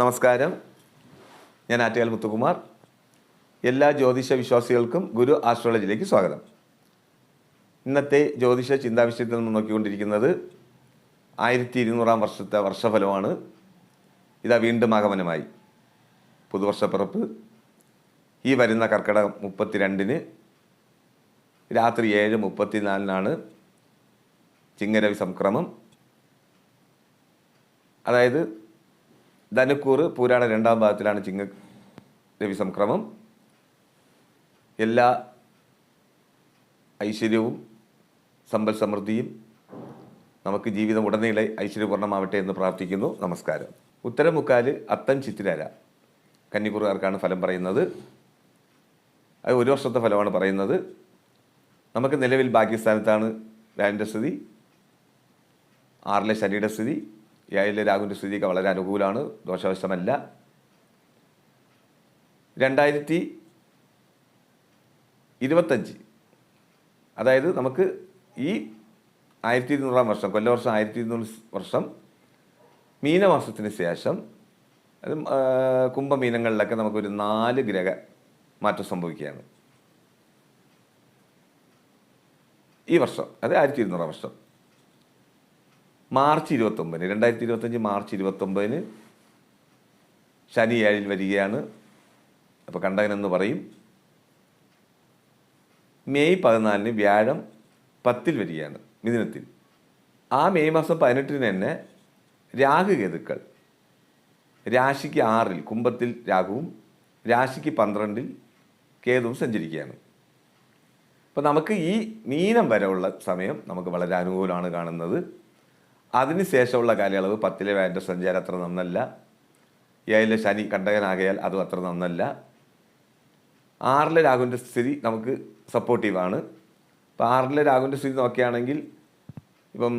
നമസ്കാരം. ഞാൻ ആറ്റുകാൽ മുത്തുകുമാർ. എല്ലാ ജ്യോതിഷ വിശ്വാസികൾക്കും ഗുരു ആസ്ട്രോളജിയിലേക്ക് സ്വാഗതം. ഇന്നത്തെ ജ്യോതിഷ ചിന്താവിഷയത്തിൽ നിന്ന് നോക്കിക്കൊണ്ടിരിക്കുന്നത് ആയിരത്തി ഇരുന്നൂറാം വർഷത്തെ വർഷഫലമാണ്. ഇതാ വീണ്ടും ആഗമനമായി. പുതുവർഷപ്പിറപ്പ്. ഈ വരുന്ന കർക്കിടകം മുപ്പത്തിരണ്ടിന് രാത്രി ഏഴ് മുപ്പത്തിനാലിനാണ് ചിങ്ങരവി സംക്രമം. അതായത് ധനുക്കൂറ് പൂരാട രണ്ടാം ഭാഗത്തിലാണ് ചിങ്ങ രവി സംക്രമം. എല്ലാ ഐശ്വര്യവും സമ്പൽ സമൃദ്ധിയും നമുക്ക് ജീവിതം ഉടനീളെ ഐശ്വര്യപൂർണമാവട്ടെ എന്ന് പ്രാർത്ഥിക്കുന്നു. നമസ്കാരം. ഉത്തരമുക്കാൽ അത്തം ചിത്തിരാര. കന്നിക്കുറുകാർക്കാണ് ഫലം പറയുന്നത്. അത് ഒരു വർഷത്തെ ഫലമാണ് പറയുന്നത്. നമുക്ക് നിലവിൽ ഭാഗ്യസ്ഥാനത്താണ് രാജന്റെ സ്ഥിതി ആറിലെ ശനിയുടെ സ്ഥിതി. ഏഴിലെ രാഹുവിന്റെ സ്ഥിതിയൊക്കെ വളരെ അനുകൂലമാണ് ദോഷവശമല്ല. രണ്ടായിരത്തി ഇരുപത്തഞ്ച്. അതായത് നമുക്ക് ഈ ആയിരത്തി ഇരുന്നൂറാം വർഷം കൊല്ലവർഷം ആയിരത്തി ഇരുന്നൂറ് വർഷം മീനമാസത്തിന് ശേഷം അത് കുംഭമീനങ്ങളിലൊക്കെ നമുക്കൊരു നാല് ഗ്രഹ മാറ്റം സംഭവിക്കുകയാണ്. ഈ വർഷം അത് ആയിരത്തി ഇരുന്നൂറാം വർഷം. മാർച്ച് ഇരുപത്തൊമ്പതിന് രണ്ടായിരത്തി ഇരുപത്തഞ്ച് മാർച്ച് ഇരുപത്തൊമ്പതിന് ശനി ഏഴിൽ വരികയാണ്. അപ്പോൾ കണ്ടകനെന്ന് പറയും മെയ് പതിനാലിന് വ്യാഴം പത്തിൽ വരികയാണ് മിഥുനത്തിൽ. ആ മെയ് മാസം പതിനെട്ടിന് തന്നെ രാഹുകേതുക്കൾ രാശിക്ക് ആറിൽ കുംഭത്തിൽ രാഹുവും രാശിക്ക് പന്ത്രണ്ടിൽ കേതുവും സഞ്ചരിക്കുകയാണ്. അപ്പോൾ നമുക്ക് ഈ മീനം വരെയുള്ള സമയം നമുക്ക് വളരെ അനുകൂലമാണ് കാണുന്നത്. അതിന് ശേഷമുള്ള കാലയളവ് പത്തിലെ വ്യാഴന്റെ സഞ്ചാരം അത്ര നന്നല്ല. ഏഴിലെ ശനി കണ്ടകനാകയാൽ അതും അത്ര നന്നല്ല. ആറിലെ രാഹുവിന്റെ സ്ഥിതി നമുക്ക് സപ്പോർട്ടീവാണ് ഇപ്പം ആറിലെ രാഹുവിന്റെ സ്ഥിതി നോക്കുകയാണെങ്കിൽ ഇപ്പം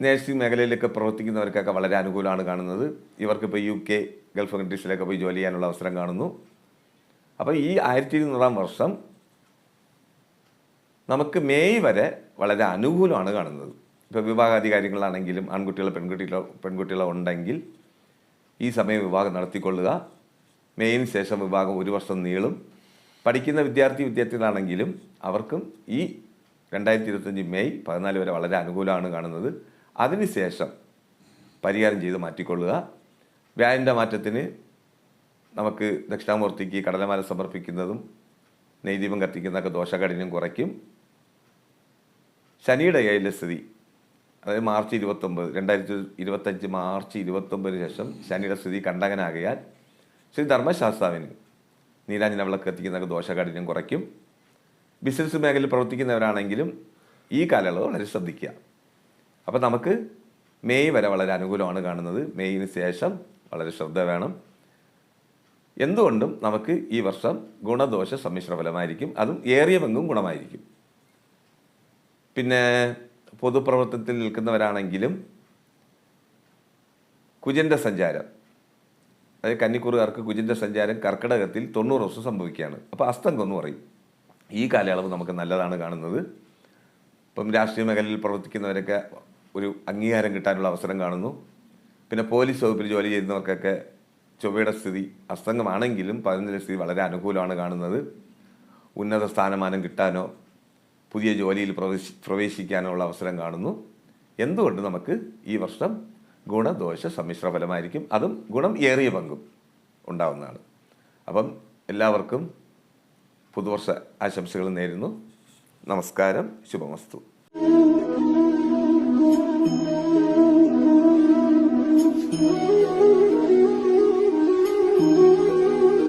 നേഴ്സിംഗ് മേഖലയിലൊക്കെ പ്രവർത്തിക്കുന്നവർക്കൊക്കെ വളരെ അനുകൂലമാണ് കാണുന്നത്. ഇവർക്കിപ്പോൾ യു കെ ഗൾഫ് കൺട്രീസിലൊക്കെ പോയി ജോലി ചെയ്യാനുള്ള അവസരം കാണുന്നു. അപ്പോൾ ഈ ആയിരത്തി ഇരുന്നൂറാം വർഷം നമുക്ക് മെയ് വരെ വളരെ അനുകൂലമാണ് കാണുന്നത്. ഇപ്പോൾ വിവാഹാധികാരികളാണെങ്കിലും ആൺകുട്ടികളോ പെൺകുട്ടികളോ പെൺകുട്ടികളോ ഉണ്ടെങ്കിൽ ഈ സമയം വിവാഹം നടത്തിക്കൊള്ളുക. മെയിന് ശേഷം വിവാഹം ഒരു വർഷം നീളും. പഠിക്കുന്ന വിദ്യാർത്ഥി വിദ്യാർത്ഥികളാണെങ്കിലും അവർക്കും ഈ രണ്ടായിരത്തി ഇരുപത്തഞ്ച് മെയ് പതിനാല് വരെ വളരെ അനുകൂലമാണ് കാണുന്നത്. അതിനുശേഷം പരിഹാരം ചെയ്ത് മാറ്റിക്കൊള്ളുക. വ്യാഴന്റെ മാറ്റത്തിന് നമുക്ക് ദക്ഷിണാമൂർത്തിക്ക് കടലമാല സമർപ്പിക്കുന്നതും നെയ്ദീപം കത്തിക്കുന്നതൊക്കെ ദോഷകഠിനം കുറയ്ക്കും. ശനിയുടെ ഏഴിലെ സ്ഥിതി അതായത് മാർച്ച് ഇരുപത്തൊമ്പത് രണ്ടായിരത്തി ഇരുപത്തഞ്ച് മാർച്ച് ഇരുപത്തൊമ്പതിന് ശേഷം ശനിയുടെ സ്ഥിതി കണ്ടകനാകയാൽ ശ്രീ ധർമ്മശാസ്താവിന് നീരാഞ്ജന വിളക്ക് എത്തിക്കുന്ന ദോഷകാഠിന്യം കുറയ്ക്കും. ബിസിനസ് മേഖലയിൽ പ്രവർത്തിക്കുന്നവരാണെങ്കിലും ഈ കാലയളവ് വളരെ ശ്രദ്ധിക്കുക. അപ്പോൾ നമുക്ക് മെയ് വരെ വളരെ അനുകൂലമാണ് കാണുന്നത്. മെയ്യിന് ശേഷം വളരെ ശ്രദ്ധ വേണം. എന്തുകൊണ്ടും നമുക്ക് ഈ വർഷം ഗുണദോഷ സമ്മിശ്ര ഫലമായിരിക്കും. അതും ഏറിയ പങ്കും ഗുണമായിരിക്കും. പിന്നെ പൊതുപ്രവർത്തനത്തിൽ നിൽക്കുന്നവരാണെങ്കിലും കുജന്റെ സഞ്ചാരം അതായത് കന്നിക്കുറുകാർക്ക് കുജന്റെ സഞ്ചാരം കർക്കിടകത്തിൽ തൊണ്ണൂറ് ദിവസം സംഭവിക്കുകയാണ്. അപ്പോൾ അസ്തങ്കം എന്ന് പറയും. ഈ കാലയളവ് നമുക്ക് നല്ലതാണ് കാണുന്നത്. ഇപ്പം രാഷ്ട്രീയ മേഖലയിൽ പ്രവർത്തിക്കുന്നവരൊക്കെ ഒരു അംഗീകാരം കിട്ടാനുള്ള അവസരം കാണുന്നു. പിന്നെ പോലീസ് വകുപ്പിൽ ജോലി ചെയ്യുന്നവർക്കൊക്കെ ചൊവ്വയുടെ സ്ഥിതി അസ്തംഗമാണെങ്കിലും പതിനഞ്ചിലെ സ്ഥിതി വളരെ അനുകൂലമാണ് കാണുന്നത്. ഉന്നത സ്ഥാനമാനം കിട്ടാനോ പുതിയ ജോലിയിൽ പ്രവേശി പ്രവേശിക്കാനുള്ള അവസരം കാണുന്നു. എന്തുകൊണ്ട് നമുക്ക് ഈ വർഷം ഗുണദോഷ സമ്മിശ്ര ഫലമായിരിക്കും? അതും ഗുണം ഏറിയ പങ്കും ഉണ്ടാവുന്നതാണ്. അപ്പം എല്ലാവർക്കും പുതുവർഷ ആശംസകൾ നേരുന്നു. നമസ്കാരം. ശുഭമസ്തു.